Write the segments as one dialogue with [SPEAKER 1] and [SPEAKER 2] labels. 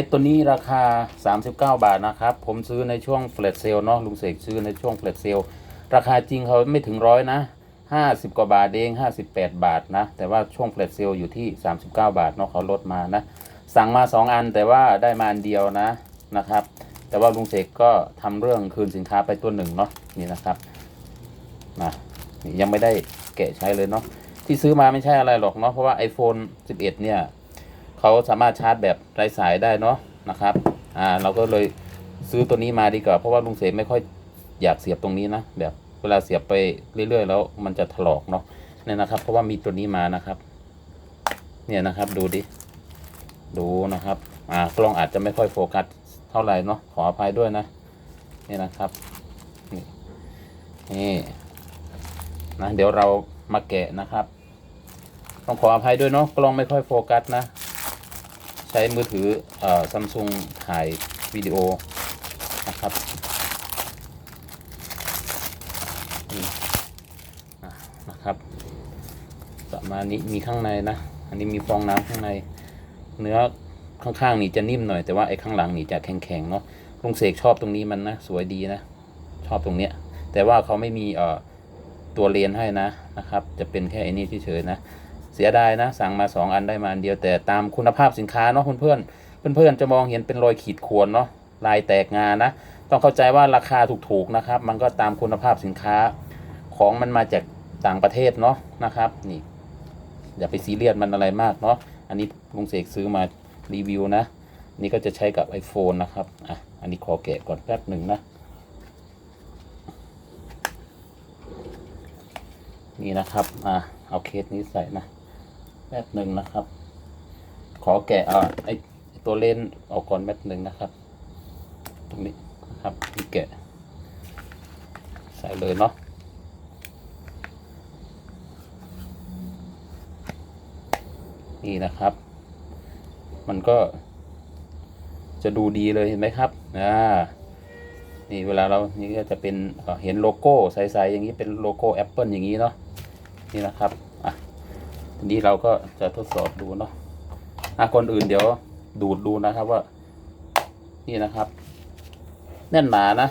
[SPEAKER 1] สตัวนี้ราคา 39 บาทนะครับ ผมซื้อในช่วงแฟลชเซลเนาะลุงเสกซื้อในช่วงแฟลชเซลราคาจริงเขาไม่ถึงร้อยนะ 50 กว่าบาทเอง58 บาทนะ แต่ว่าช่วงแฟลชเซลอยู่ที่ 39 บาทเนาะเขาลดมานะ สั่งมา 2 อันแต่ว่าได้มาอันเดียวนะนะครับ แต่ว่าลุงเสกก็ทำเรื่องคืนสินค้าไปตัวหนึ่งเนาะนี่นะครับนะนี่ยังไม่ได้แกะใช้เลยเนาะที่ซื้อมาไม่ใช่อะไรหรอกเนาะเพราะว่า iPhone 11 เนี่ย เขาสามารถชาร์จแบบไร้สายได้เนาะนะครับอ่าเราก็เลยซื้อตัวนี้มาดีกว่า เพราะว่าลุงเสไม่ค่อยอยากเสียบตรงนี้นะแบบเวลาเสียบไปเรื่อยๆ แล้วมันจะถลอกเนาะเนี่ยนะครับ เพราะว่ามีตัวนี้มานะครับ เนี่ยนะครับดูดิดูนะครับอ่ากล้องอาจจะไม่ค่อยโฟกัสเท่าไหร่เนาะขออภัยด้วยนะนี่นะครับนี่นี่นะเดี๋ยวเรามาแกะนะครับ ต้องขออภัยด้วยเนาะกล้องไม่ค่อยโฟกัสนะ ใช้มือถือซัมซุงถ่ายวิดีโอนะครับนี่อะนะครับ ประมาณนี้มีข้างในนะ อันนี้มีฟองน้ำข้างใน เนื้อข้างๆนี่จะนิ่มหน่อยแต่ว่าไอ้ข้างหลังนี่จะแข็งๆเนาะลุงเสกชอบตรงนี้มันนะสวยดีนะ ชอบตรงเนี้ยแต่ว่าเขาไม่มีเอ่อตัวเลนให้นะนะครับ จะเป็นแค่ไอ้นี่เฉยๆนะ เสียดายนะ สั่งมา 2 อันได้มาอันเดียวแต่ตามคุณภาพสินค้าเนาะเพื่อนๆเพื่อนๆจะมองเห็นเป็นรอยขีดข่วนเนาะลายแตกงานนะ ต้องเข้าใจว่าราคาถูกๆนะครับ มันก็ตามคุณภาพสินค้าของมันมาจากต่างประเทศเนาะนะครับ นี่ อย่าไปซีเรียสมันอะไรมากเนาะอันนี้ลุงเสกซื้อมารีวิวนะ นี่ก็จะใช้กับ iPhone นะครับอะอันนี้ขอแกะก่อนแป๊บหนึ่งนะนี่นะครับ อะเอาเคสนี้ใส่นะ แป๊บหนึ่งนะครับ ขอแกะอ่าไอตัวเลนออกก่อนแป๊บหนึ่งนะครับ ตรงนี้นะครับนี่แกะ ใส่เลยเนาะนี่นะครับ มันก็จะดูดีเลยเห็นไหมครับ อ่า นี่เวลาเรา นี่ก็จะเป็นเอ่อเห็นโลโก้ใสๆอย่างนี้เป็นโลโก้ Apple อย่างนี้เนาะ นี่นะครับ อะทีนี้เราก็จะทดสอบดูเนาะอะคนอื่นเดี๋ยวดูดดูนะครับว่า นี่นะครับ แน่นหนานะ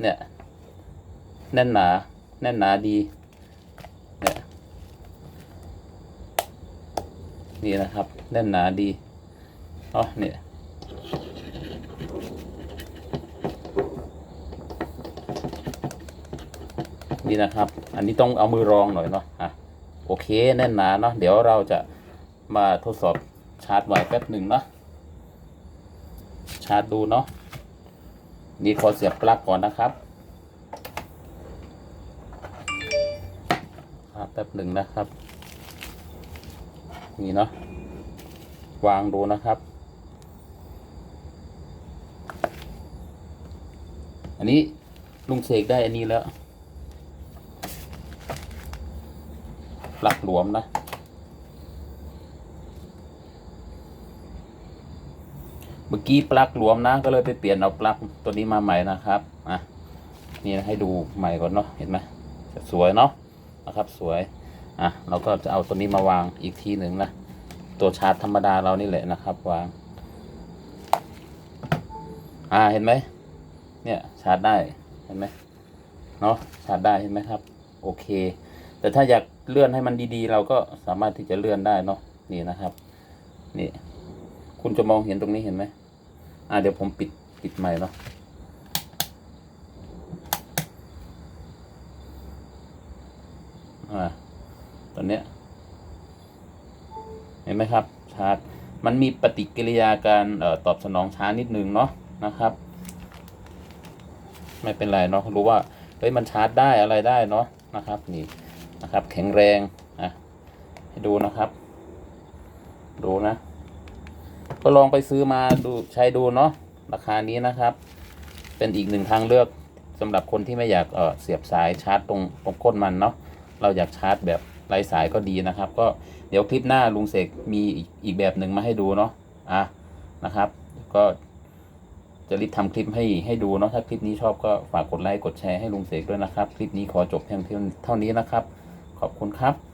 [SPEAKER 1] เนี่ย แน่นหนา แน่นหนาดี เนี่ย นี่นะครับ แน่นหนาดีอ๋อเนี่ยนี่นะครับ อันนี้ต้องเอามือรองหน่อยเนาะอะ โอเคแน่นหนาเนาะเดี๋ยวเราจะมาทดสอบชาร์จไว้แป๊บหนึ่งเนาะชาร์จดูเนาะนี่ขอเสียบปลั๊กก่อนนะครับครับแป๊บหนึ่งนะครับ นี่เนาะวางดูนะครับ อันนี้ลุงเสกได้อันนี้แล้ว ปลักหลวมนะ เมื่อกี้ปลั๊กหลวมนะ ก็เลยไปเปลี่ยนเอาปลั๊กตัวนี้มาใหม่นะครับอะนี่ให้ดูใหม่ก่อนเนาะเห็นไหมสวยเนาะนะครับสวยอะเราก็จะเอาตัวนี้มาวางอีกทีหนึ่งนะตัวชาร์จธรรมดาเรานี่แหละนะครับวางอ่าเห็นไหมเนี่ยชาร์จได้เห็นไหมเนาะชาร์จได้เห็นไหมครับ โอเค แต่ถ้าอยากเลื่อนให้มันดีๆ เราก็สามารถที่จะเลื่อนได้เนาะนี่นะครับ นี่ คุณจะมองเห็นตรงนี้เห็นไหมอ่าเดี๋ยวผมปิดปิดใหม่เนาะอ่าตอนเนี้ยเห็นไหมครับชาร์จมันมีปฏิกิริยาการออตอบสนองช้านิดนึงเนาะนะครับ ไม่เป็นไรเนาะรู้ว่าเฮ้ยมันชาร์จได้อะไรได้เนาะนะครับนี่ นะครับ แข็งแรงอะให้ดูนะครับ ดูนะ ก็ลองไปซื้อมาดูใช้ดูเนาะราคานี้นะครับ เป็นอีกหนึ่งทางเลือกสำหรับคนที่ไม่อยากเออเสียบสายชาร์จตรงตรงก้นมันเนาะเราอยากชาร์จแบบไร้สายก็ดีนะครับ ก็เดี๋ยวคลิปหน้าลุงเสกมีอีกอีกแบบหนึ่งมาให้ดูเนาะอะนะครับ ก็จะรีบทำคลิปให้ให้ดูเนาะถ้าคลิปนี้ชอบก็ฝากกดไลค์กดแชร์ให้ลุงเสกด้วยนะครับ คลิปนี้ขอจบเพียงเท่านี้นะครับ ขอบคุณครับ